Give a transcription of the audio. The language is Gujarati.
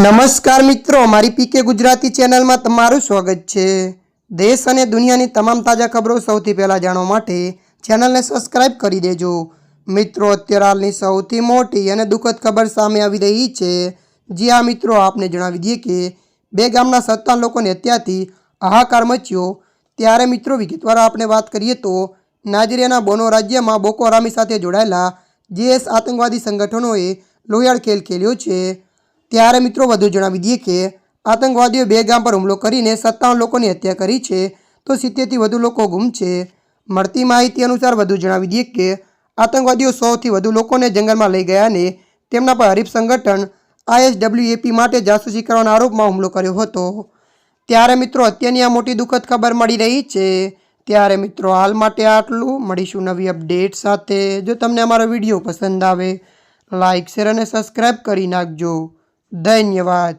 નમસ્કાર મિત્રો મારી પીકે ગુજરાતી ચેનલમાં તમારું સ્વાગત છે. દેશ અને દુનિયાની તમામ તાજા ખબરો સૌથી પહેલાં જાણવા માટે ચેનલને સબસ્ક્રાઇબ કરી દેજો. મિત્રો, અત્યારે હાલની સૌથી મોટી અને દુઃખદ ખબર સામે આવી રહી છે. જે આ મિત્રો, આપને જણાવી દઈએ કે બે ગામના સત્તાવન લોકોની હત્યાથી હાહાકાર મચ્યો. ત્યારે મિત્રો, વિગતવાર આપણે વાત કરીએ તો નાઇજીરિયાના બોનો રાજ્યમાં બોકો હરામી સાથે જોડાયેલા જેએસ આતંકવાદી સંગઠનોએ લોહિયાળ ખેલ ખેલ્યો છે. ત્યારે મિત્રો વધુ જણાવી દઈએ કે આતંકવાદીઓ બે ગામ પર હુમલો કરીને સત્તાવન લોકોની હત્યા કરી છે તો સિત્તેરથી વધુ લોકો ગુમ છે. મળતી માહિતી અનુસાર વધુ જણાવી દઈએ કે આતંકવાદીઓ સૌથી વધુ લોકોને જંગલમાં લઈ ગયા અને તેમના પર હરીફ સંગઠન આઈએસડબ્લ્યુએપી માટે જાસૂસી કરવાના આરોપમાં હુમલો કર્યો હતો. ત્યારે મિત્રો અત્યારની આ મોટી દુઃખદ ખબર મળી રહી છે. ત્યારે મિત્રો હાલ માટે આટલું. મળીશું નવી અપડેટ સાથે. જો તમને અમારો વીડિયો પસંદ આવે લાઇક શેર અને સબસ્ક્રાઈબ કરી નાખજો. धन्यवाद